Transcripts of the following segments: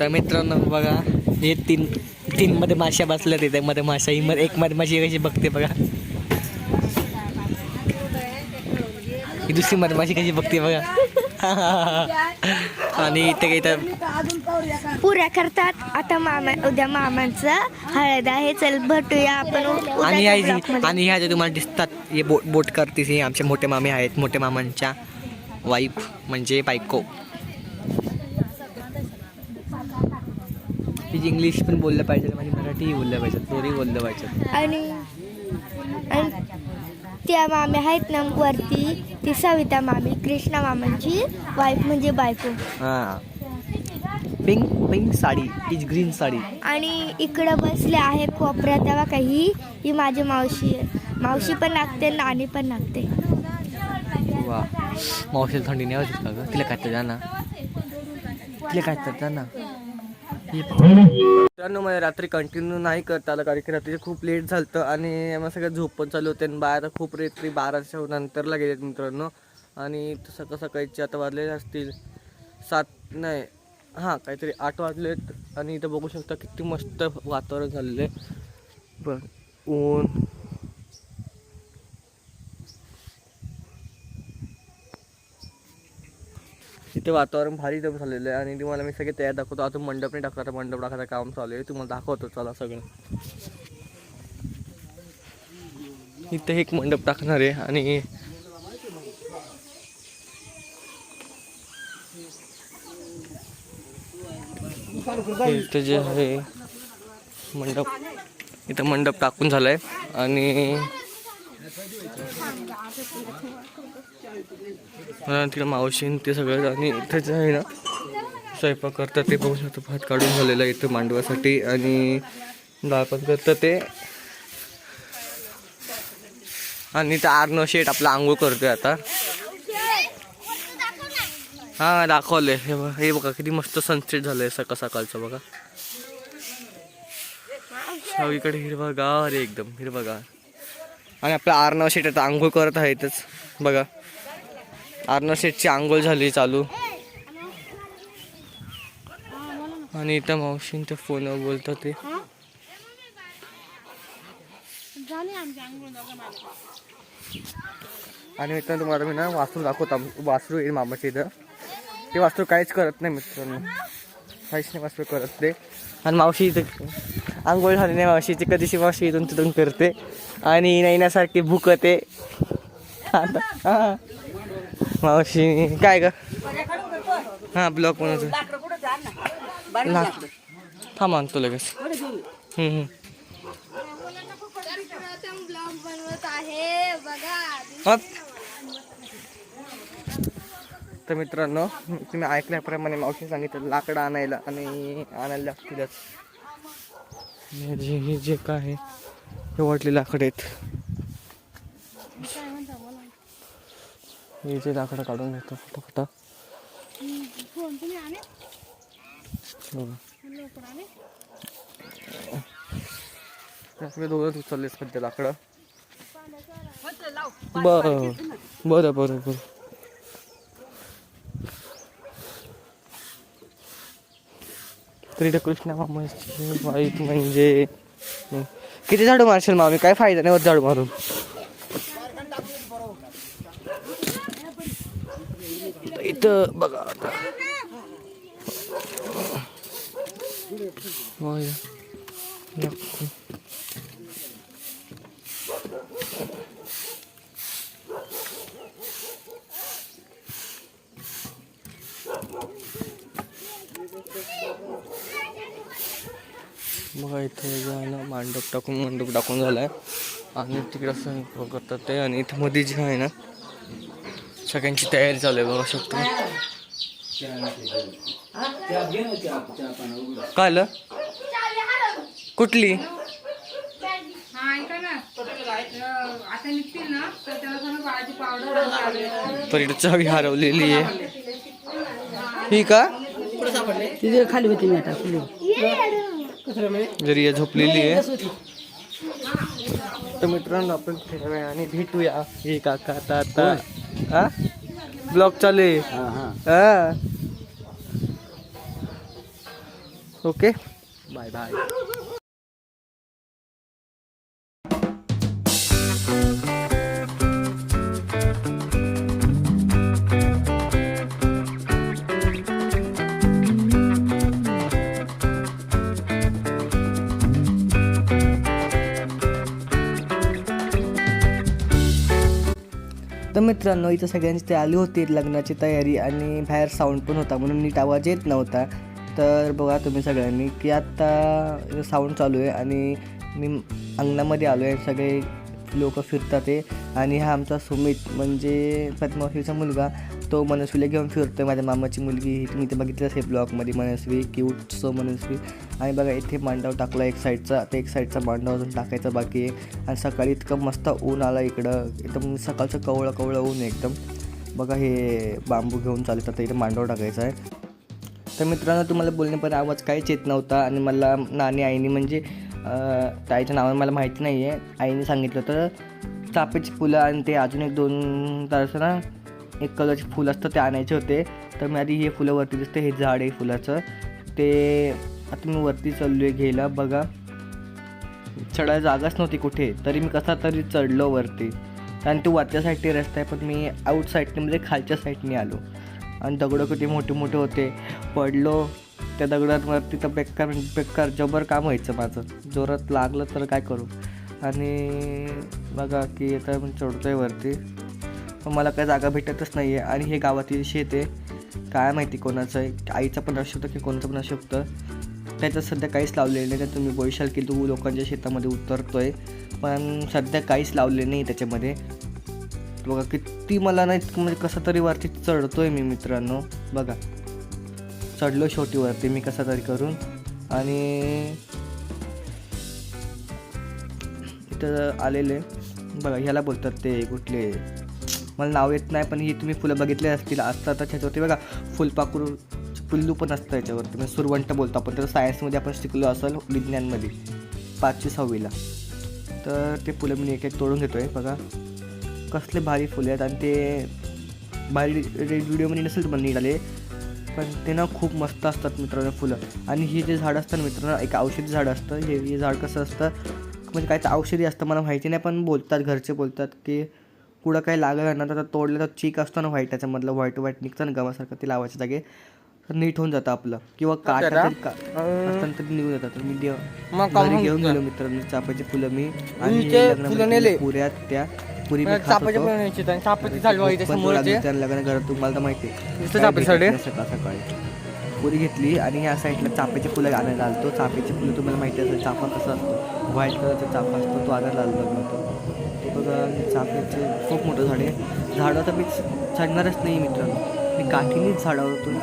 तर मित्रांनो बघा हे तीन तीन मध्ये माश्या बसल्या तिथे. मध्ये माशा ही मध्ये एक मध्ये माशी कशी बघते बघा. ही दुसरी मध्ये माशी कशी बघते बघा. आणि इथे काही तर पुऱ्या करतात. आता मामा उद्या मामांचं हळद आहे. चल भेटूया आपण आणि. आणि ह्या ज्या तुम्हाला दिसतात हे बोट बोट करतीस हे आमचे मोठे मामे आहेत. मोठे मामांच्या वाईफ म्हणजे बायको. तिची इंग्लिश पण बोललं पाहिजे माझी मराठीही बोललं पाहिजे दोन्ही बोललं पाहिजे. आणि आणि त्या मामी आहेत ना वरती. ती सविता मामी कृष्णा मामांची वाईफ म्हणजे बायको. हां. पिंक पिंक साडी तीच ग्रीन साडी. आणि इकडं बसले आहे कोपऱ्यात तेव्हा काही ही माझी मावशी आहे. मावशी पण लागते नानी पण लागते वा. मावशीला थंडी नाही होती का गं? तिला काय तर जा ना तिला काय तर जा ना मित्रांनो मला रात्री कंटिन्यू नाही करता आलं कारण की रात्री खूप लेट झालं आणि सगळं झोप पण चालू होते आणि बाहेर खूप रात्री बाराच्या नंतरला गेलेत मित्रांनो. आणि सकाळ सकाळचे आता वाजलेले असतील सात नाही हां काहीतरी आठ वाजलेत. आणि इथं बघू शकता किती मस्त वातावरण झालेलं आहे. पण ऊन इथे वातावरण भारी एकदम झालेलं आहे. आणि तुम्हाला मी सगळे तयार दाखवतो. अजून मंडप नाही टाकला तर मंडप टाकायचं काम चालू आहे. तुम्हाला दाखवतो चला सगळं. इथे एक मंडप टाकणार आहे आणि इथं जे आहे मंडप इथं मंडप टाकून झालाय. आणि हा, तिला ते सगळं आणि इथं जे आहे ना स्वयंपाक करतात ते बघू शकतो भात काढून झालेलं आहे इथं मांडवासाठी आणि डाळ पण करतात ते. आणि तर आर्नो शेट आपला आंघोळ करतोय आता. हां दाखवले हे बघा हे बघा किती मस्त सनसेट झालंय सकाळ सकाळचं बघा. सगळीकडे हिरवागार एकदम हिरवागार. आणि आपला आर्नव शेट आता आंघोळ करत आहेतच बघा. आर्नव शेटची आंघोळ झाली चालू. आणि इथं मावशींच्या फोनवर बोलतात ते. आणि मित्रांनो तुम्हाला मी ना वासरू दाखवतो वासरू येईल मामाच्या इथं. ते वासरू काहीच करत नाही मित्रांनो. काहीच नाही वासरू करत ते. आणि मावशी इथं आंघोळ झाली नाही मावशीची कधीशी मावशी इथून तिथून करते. आणि नैण्यासारखी भुकते आता हा. मावशी काय ग? हां ब्लॉक बनवतो लाग थांब आणतो लगेच. तर मित्रांनो तुम्ही ऐकल्याप्रमाणे मावशी सांगितलं लाकडं आणायला आणि आणायला लागतीलच. जे जे काय आहे हे वाटले लाकडं आहेत. मी इथे लाकडं काढून घेतो फटाफटा बघा दोघं उचलले सध्या लाकडं. बरं बरं बरं बरं. तर कृष्णा मामाची वाईट म्हणजे किती झाडू मारशील मामी? काय फायदा नाही होत झाडू मारून. इथं बघा. आता बघा इथे झालं मांडप टाकून मंडप टाकून झालाय. आणि तिकडं स्वयंपाक करतात ते आणि इथं मध्ये जे आहे ना सगळ्यांची तयारी चालू आहे बघा शकतो. काय आलं? कुठली? हा तर इथे चावी हरवलेली आहे. ही का? तिथे खाली होती मी आता जरी झोपलेली आहे. तर मित्रांनो आपण थोड्या वेळाने भेटूया. हे काका आता आता ब्लॉग चालू आहे. हा हा. हा. ओके. Bye bye. तर मित्रांनो इथं सगळ्यांची ते आली होती लग्नाची तयारी आणि बाहेर साऊंड पण होता म्हणून नीट आवाज येत नव्हता. तर बघा तुम्ही सगळ्यांनी की आत्ता साऊंड चालू आहे आणि मी अंगणामध्ये आलो आहे सगळे लोक फिरतात ते. आणि हा आमचा सुमित म्हणजे पद्मावतीचा मुलगा तो मनस्वीला घेऊन फिरतो माझ्या मामाची मुलगी तुम्ही ते बघितलं असेल ब्लॉगमध्ये. Manasvi cute so Manasvi. आणि बघा इथे मांडव टाकला एक साईडचा ते एक साईडचा मांडव अजून टाकायचा बाकी आहे. आणि सकाळी इतकं मस्त ऊन आला इकडं. एकदम सकाळचं कवळं कवळं ऊन एकदम. बघा हे बांबू घेऊन चालत आता इथे मांडव टाकायचा आहे. तर मित्रांनो तुम्हाला बोलणे पण आवाज काहीच येत नव्हता. आणि मला नाणी आईने म्हणजे ताईचं नाव मला माहिती नाही आहे आईने सांगितलं तर चापेची फुलं आणि ते अजून एक दोन तास ना एक कलरचे फुलं असतं ते आणायचे होते. तर मी आधी हे फुलं वरती दिसते हे झाड आहे फुलाचं. ते आता मी वरती चाललो आहे घ्यायला बघा. चढायला जागाच नव्हती कुठे. तरी मी कसा तरी चढलो वरती. कारण तो वरच्या साईडने रस्ता आहे पण मी आउट साईडने म्हणजे खालच्या साईडने आलो. आणि दगडं किती मोठे मोठे होते. पडलो. त्या दगडांवरती तर बेकार बेकार जबर काम व्हायचं माझं. जोरात लागलं तर काय करू? आणि बघा की आता मी चढतो आहे वरती. पण मला काय जागा भेटतच नाही आहे आणि हे गावातील शेत आहे. काय माहिती कोणाचं आहे? आईचं पण असू शकतं की कोणाचं पण असू शकतं. त्याच्यात सध्या काहीच लावलेलं नाही. तर तुम्ही बोलशाल की तू लोकांच्या शेतामध्ये उतरतो आहे पण सध्या काहीच लावले नाही त्याच्यामध्ये. बघा किती मला नाही म्हणजे कसं तरी वरती चढतो आहे मी मित्रांनो. बघा. चढलो शेवटीवरती मी कसा तरी करून. आणि इथं आलेले. बघा ह्याला बोलतात ते कुठले? मला नाव येत नाही पण ही तुम्ही फुलं बघितले असतील असतात ह्याच्यावरती बघा फुलपाखरू पिल्लू पण असतं याच्यावरती. म्हणजे सुरवंट बोलतो आपण तर सायन्समध्ये आपण शिकलो असेल विज्ञानमध्ये पाचशे सहावीला. तर ते फुलं मी एक एक तोडून घेतो आहे बघा. कसले भारी फुले आहेत आणि ते भारी व्हिडिओमध्ये नसेल तुम्हाला आले पण ते ना खूप मस्त असतात मित्रांनो फुलं. आणि हे जे झाड असतं ना मित्रांनो एक औषधी झाड असतं. हे हे झाड कसं असतं? म्हणजे काय तर औषधी असतं मला माहिती नाही पण बोलतात घरचे बोलतात की कुठं काही लागलं ना तर तोडलं तर चीक असतो ना व्हाईट त्याच्यामधलं. व्हाईट व्हाईट निघतं ना गव्हासारखं ते लावायच्या जागे. तर नीट होऊन जातं आपलं. किंवा काटा तरी निघून जातात मी घेऊन. गेलो मित्रांनो चापाची फुलं मी. आणि मी ते लग्नामध्ये फुलं नेले. पुऱ्या त्या. पुरी मी खात चापाच्या होतो. आणि चापाची समोरचे लागली घरात तुम्हाला तर माहिती आहे. नुसतं काय चापाची झाडे? भेटत नाही सकाळ सकाळी. पुरी घेतली आणि ह्या साईडला चाफ्याची फुलं आणायला आलतो. चाफ्याची फुलं तुम्हाला माहिती असेल चाफा कसा असतो? व्हाईट कलरचा चाफा असतो तो आणायला आलो होतो ते बघा चाफ्याचे खूप मोठं झाड आहे. झाडं तर मी चढणारच नाही मित्रांनो. मी काठीनेच झाडावरतून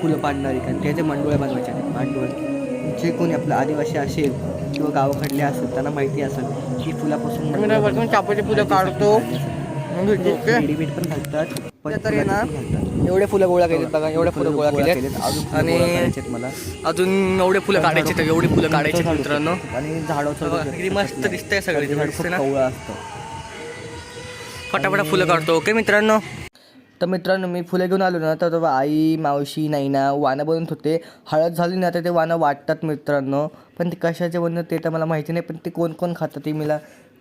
फुलं पाडणारी कारण त्याचे मांडोळ्या बनवायच्या मांडोळ जे कोणी आपलं आदिवासी असेल किंवा गावाकडले असेल त्यांना माहिती असेल की फुलापासून चापाची फुलं काढतो. रेडीमेड पण घालतात तर ना. एवढे फुलं गोळा केलेत बघा एवढे फुलं गोळा फुलं आणि- मला. अजून एवढे फुलं काढायचे तर एवढी फुलं काढायची झाड मित्रांनो आणि किती मस्त दिसतंय सगळे झाड झाड असतं. फटाफटा फुलं काढतो ओके मित्रांनो? तर मित्रांनो मी फुले घेऊन आलो ना तर आई मावशी नाईना वानं बनवत होते. हळद झाली ना तर ते वानं वाटतात मित्रांनो. पण ते कशाचे बनवत ते तर मला माहिती नाही पण ते कोण कोण खातं ते मला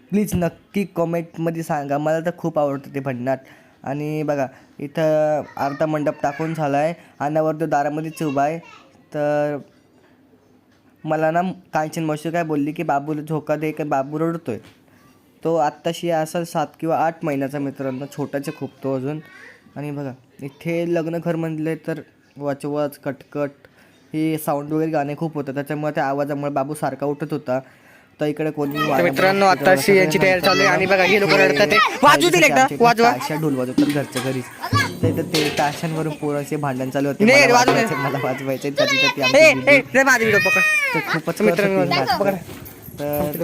प्लीज नक्की कॉमेंटमध्ये सांगा. मला तर खूप आवडतं ते भन्नाट. आणि बघा इथं अर्धा मंडप टाकून झाला आहे अनावर तो दारामध्येच उभा आहे. तर मला ना कांचन मावशी काय बोलली की बाबूला झोका दे की बाबू रडतोय. तो आत्ताशी असा सात किंवा आठ महिन्याचा मित्रांनो छोटाचे खूप तो अजून. आणि बघा इथे लग्न घर म्हणले तर वाचवाच कटकट हे साऊंड वगैरे गाणे खूप होतं त्याच्यामुळे त्या आवाजामुळे बाबू सारखा उठत होता. तर इकडे कोणी तर मित्रांनो आताशी यांची तयारी चालू आहे आणि बघा हे लोक रडतात ते. वाजू दिले एकदा वाजवा. ताशा ढोल वाजवतात घरच्या घरीच ते तर ते ताशांवरून पोरांचे भांडण चालू होते. मला. वाजवायचे, खूपच मित्रांनो, पकडा. तर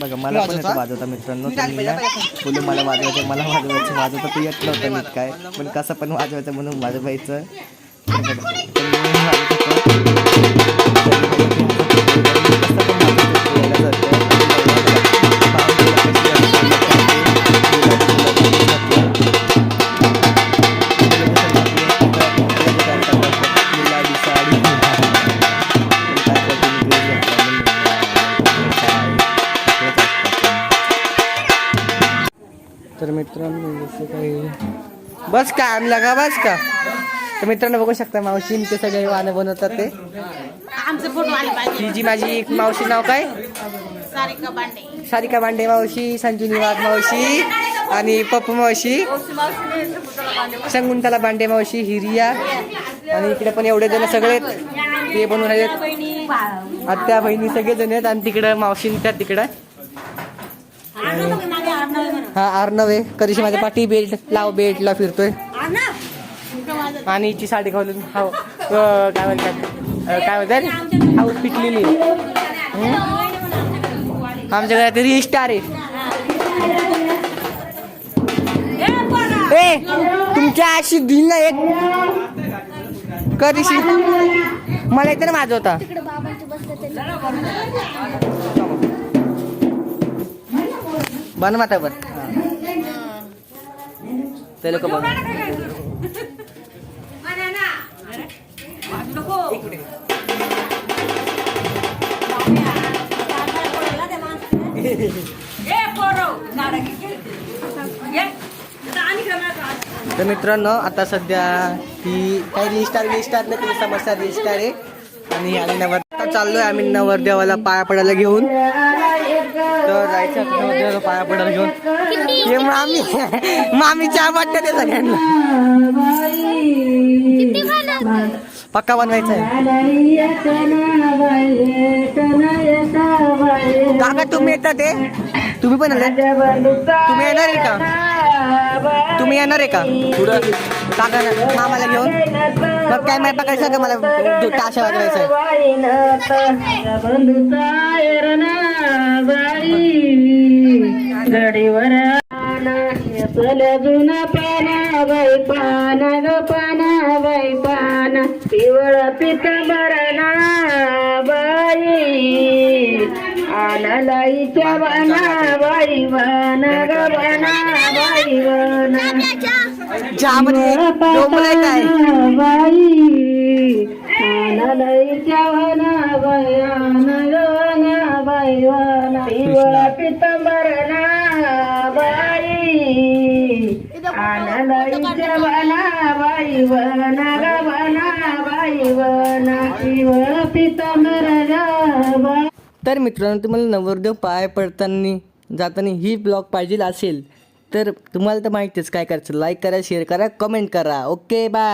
बघा मला पण येतं वाजवता मित्रांनो तुम्ही या. फुलं मला वाजवायचं मला वाजवायचं वाजवता तर येत नव्हतं नीट काय पण कसं पण वाजवायचं म्हणून वाजवायचं. मित्रांनो जसं काही बस का? आणला का बस का? तर मित्रांनो बघू शकता मावशी ते सगळे वाहनं बनवतात ते. आमचे फोटो आले पाहिजे. ही जी माझी मावशी नाव काय? सारिका बांडे. सारिका बांडे मावशी संजुनी वाघ मावशी आणि पप्पू मावशी. शंकुंतला बांडे मावशी हिरिया. आणि इकडे पण एवढे जण सगळे ते बनवून आहेत आत्या बहिणी सगळे जण आहेत. आणि तिकडं मावशी त्या तिकडं. हा अर्णव आहे कधीशी माझ्या पाठी बेल्ट लाव बेल्टला फिरतोय. आणि हिची साडी घालून हाव काय म्हणतात काय म्हणतात? हाऊस पिटलेली? आमच्या घरात रिस्टार आहे. ए तुमच्या अशी दिल ना एक. कधीशी? मला येतं ना माझं होता. तिकडे बाबांची बन माता बर ते लोक बघ तर मित्रांनो आता सध्या ही काही रिस्टार रिस्टार नाही तुम्ही समस्या रिस्टार आहे. आणि आम्ही नवर चाललोय आम्ही नवरदेवाला पाया पडायला घेऊन. तर जायचं नवरदेवाला पाया पडायला घेऊन. हे मामी मामी चहा वाटतं ते सगळ्यांना. पक्का बनवायचा आहे काका तुम्ही येतात ते? तुम्ही पण आले तुम्ही येणार आहे का? तुम्ही येणार आहे का? काका मामाला घेऊन. मग काय माहिती पकायचं का? मला ताशा वाजवायचा आहे. जुना पाना बाई पाना ग पाना बाई पाना पिवळ पितंबरणा बाई. आनलाईच्या बाना बाई बाना ग बाना बाई काय? बाई. आनलाईच्या बाना बाई बाई बाना पिवळ बाई? बाना बाई बाई तर मित्रांनो तुम्हाला नवरदेव पाय पडताना जाताना ही ब्लॉग पाहिजे असेल तर तुम्हाला तर माहितीच काय करायचं. लाईक करा शेअर करा कमेंट करा. Okay bye